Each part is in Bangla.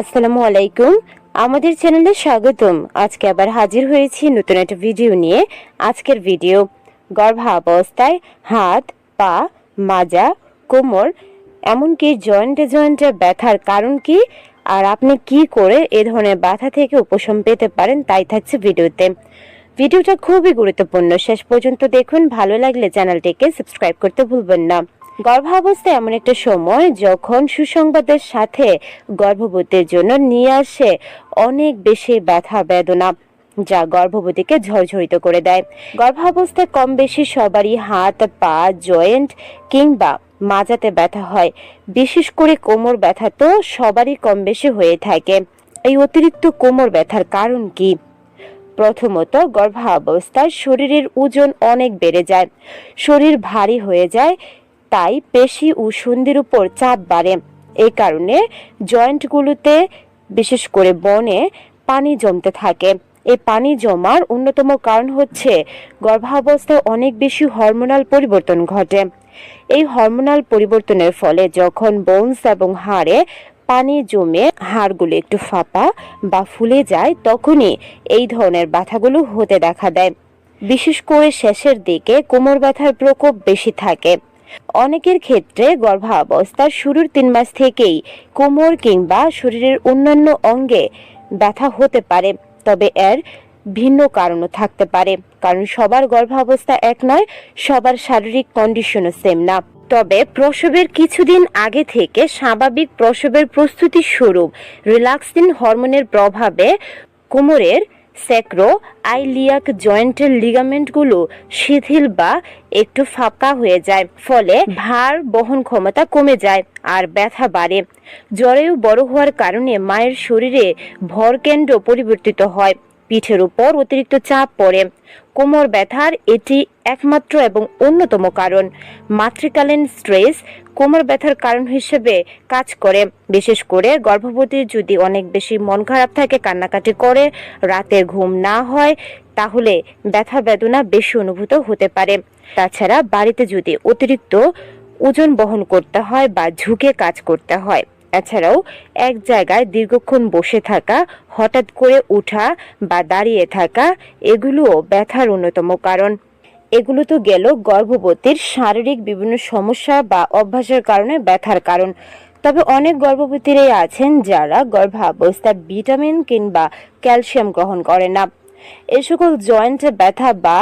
আসসালামু আলাইকুম। আমাদের চ্যানেলে স্বাগতম। আজকে আবার হাজির হয়েছি নতুন একটা ভিডিও নিয়ে। আজকের ভিডিও, গর্ভাবস্থায় হাত, পা, মাজা, কোমর, এমনকি জয়েন্টে জয়েন্টে ব্যথার কারণ কি, আর আপনি কি করে এ ধরনের ব্যথা থেকে উপশম পেতে পারেন তাই থাকছে ভিডিওতে। ভিডিওটা খুবই গুরুত্বপূর্ণ। শেষ পর্যন্ত দেখুন। ভালো লাগলে চ্যানেলটিকে সাবস্ক্রাইব করতে ভুলবেন না। গর্ভাবস্থা এমন একটা সময় যখন সুসংবাদের সাথে গর্ভবতীর জন্য নিয়ে আসে অনেক বেশি ব্যথা, বেদনা, যা গর্ভবতীকে ঝরঝরিত করে দেয়। গর্ভাবস্থায় কম বেশি সবারই হাত, পা, জয়েন্ট কিংবা মাজাতে ব্যথা হয়। বিশেষ করে কোমর ব্যথা তো সবারই কম বেশি হয়ে থাকে। এই অতিরিক্ত কোমর ব্যথার কারণ কি? প্রথমত, গর্ভাবস্থায় শরীরের ওজন অনেক বেড়ে যায়। শরীর ভারী হয়ে যায় তাই পেশি ও সন্ধির উপর চাপ বাড়ে। এই কারণে জয়েন্টগুলোতে, বিশেষ করে বনে, পানি জমতে থাকে। এই পানি জমার অন্যতম কারণ হচ্ছে গর্ভাবস্থায় অনেক বেশি হরমোনাল পরিবর্তন ঘটে। এই হরমোনাল পরিবর্তনের ফলে যখন বোনস এবং হাড়ে পানি জমে হাড়গুলো একটু ফাঁপা বা ফুলে যায়, তখনই এই ধরনের ব্যথাগুলো হতে দেখা দেয়। বিশেষ করে শেষের দিকে কোমর ব্যথার প্রকোপ বেশি থাকে। অনেকের ক্ষেত্রে গর্ভাবস্থার শুরুর তিন মাস থেকেই কোমর কিংবা শরীরের অন্যান্য অঙ্গে ব্যথা হতে পারে, তবে এর ভিন্ন কারণও থাকতে পারে। কারণ সবার গর্ভাবস্থা এক নয়, সবার শারীরিক কন্ডিশনও সেম না। তবে প্রসবের কিছুদিন আগে থেকে স্বাভাবিক প্রসবের প্রস্তুতি স্বরূপ রিল্যাক্সিন হরমোনের প্রভাবে কোমরের স্যাক্রো আইলিয়াক জয়েন্টের লিগামেন্টগুলো শিথিল বা একটু ফাঁকা হয়ে যায়, ফলে ভার বহন ক্ষমতা কমে যায় আর ব্যথা বাড়ে। জরায়ু বড় হওয়ার কারণে মায়ের শরীরে ভরকেন্দ্র পরিবর্তিত হয়। পিঠের উপর অতিরিক্ত চাপ পড়ে। কোমর ব্যথার এটি একমাত্র এবং অন্যতম কারণ। মাতৃকালীন স্ট্রেস কোমর ব্যথার কারণ হিসেবে কাজ করে। বিশেষ করে গর্ভবতীর যদি অনেক বেশি মন খারাপ থাকে, কান্নাকাটি করে, রাতে ঘুম না হয়, তাহলে ব্যথা বেদনা বেশি অনুভূত হতে পারে। তাছাড়া বাড়িতে যদি অতিরিক্ত ওজন বহন করতে হয় বা ঝুঁকে কাজ করতে হয়। এছাড়াও এক জায়গায় দীর্ঘক্ষণ বসে থাকা, হঠাৎ করে ওঠা বা দাঁড়িয়ে থাকা, এগুলোও ব্যথার অন্যতম কারণ। এগুলো তো গেল গর্ভবতীর শারীরিক বিভিন্ন সমস্যা বা অভ্যাসের কারণে ব্যথার কারণ। তবে অনেক গর্ভবতীরাই আছেন যারা গর্ভাবস্থায় ভিটামিন কিংবা ক্যালসিয়াম গ্রহণ করে না। এই সকল জয়েন্টে ব্যথা বা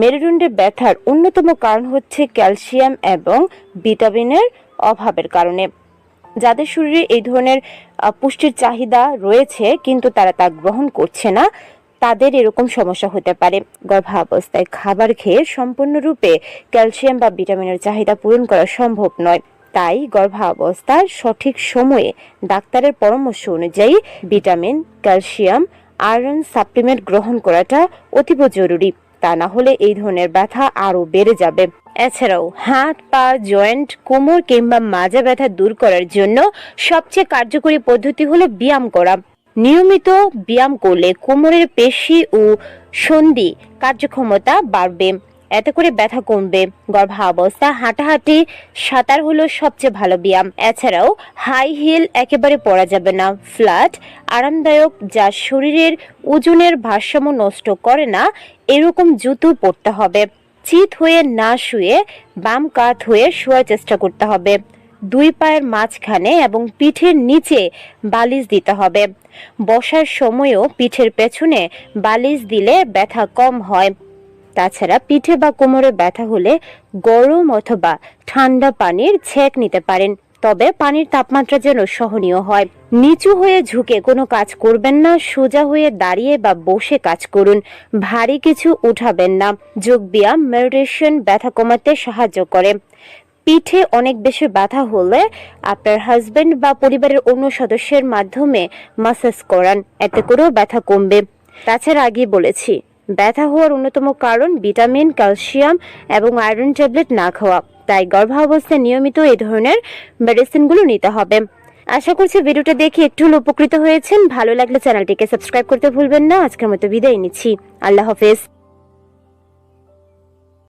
মেরুদণ্ডে ব্যথার অন্যতম কারণ হচ্ছে ক্যালসিয়াম এবং ভিটামিনের অভাবের কারণে। যাদের শরীরে এই ধরনের পুষ্টির চাহিদা রয়েছে, কিন্তু তারা তা গ্রহণ করছে না, তাদের এরকম সমস্যা হতে পারে। গর্ভাবস্থায় খাবার খেয়ে সম্পূর্ণরূপে ক্যালসিয়াম বা ভিটামিনের চাহিদা পূরণ করা সম্ভব নয়। তাই গর্ভাবস্থার সঠিক সময়ে ডাক্তারের পরামর্শ অনুযায়ী ভিটামিন, ক্যালসিয়াম, আয়রন সাপ্লিমেন্ট গ্রহণ করাটা অতীব জরুরি। তা না হলে এই ধরনের ব্যথা আরও বেড়ে যাবে। এছাড়াও হাত, পা, জয়েন্ট, কোমর কিংবা মাজা ব্যথা দূর করার জন্য সবচেয়ে কার্যকরী পদ্ধতি হলো ব্যায়াম করা। নিয়মিত ব্যায়াম করলে কোমরের পেশি ও সন্ধি কার্যক্ষমতা বাড়বে, এতে করে ব্যথা কমবে। গর্ভাবস্থা, হাঁটাহাঁটি, সাঁতার হলো সবচেয়ে ভালো ব্যায়াম। এছাড়াও হাই হিল একেবারে পরা যাবে না ফ্ল্যাট আরামদায়ক, যা শরীরের ওজনের ভারসাম্য নষ্ট করে না, এরকম জুতো পরতে হবে। চিত হয়ে না শুয়ে বাম কাত হয়ে শোয়ার চেষ্টা করতে হবে। দুই পায়ের মাঝখানে এবং পিঠের নিচে বালিশ দিতে হবে। বসার সময়ও পিঠের পেছনে বালিশ দিলে ব্যথা কম হয়। তাছাড়া পিঠে বা কোমরে ব্যথা হলে গরম অথবা ঠান্ডা পানির ছেঁক নিতে পারেন। তবে পানির তাপমাত্রা যেন সহনীয় হয়। নিচু হয়ে ঝুঁকে কোনো কাজ করবেন না, সোজা হয়ে দাঁড়িয়ে বা বসে কাজ করুন। ভারী কিছু উঠাবেন না। যোগ ব্যায়াম মেডিটেশন ব্যথা কমাতে সাহায্য করে। পিঠে অনেক বেশি ব্যথা হলে আপনার হাজবেন্ড বা পরিবারের অন্য সদস্যের মাধ্যমে মাসাজ করান। এতে করেও ব্যথা কমবে। তাছাড়া আগে বলেছি, ব্যথা হওয়ার অন্যতম কারণ ভিটামিন, ক্যালসিয়াম এবং আয়রন ট্যাবলেট না খাওয়া। তাই গর্ভাবস্থায় নিয়মিত এই ধরনের মেডিসিনগুলো নিতে হবে। আশা করছি ভিডিওটা দেখে একটু হলো উপকৃত হয়েছেন। ভালো লাগলে চ্যানেলটিকে সাবস্ক্রাইব করতে ভুলবেন না। আজকের মতো বিদায় নিচ্ছি। আল্লাহ হাফেজ।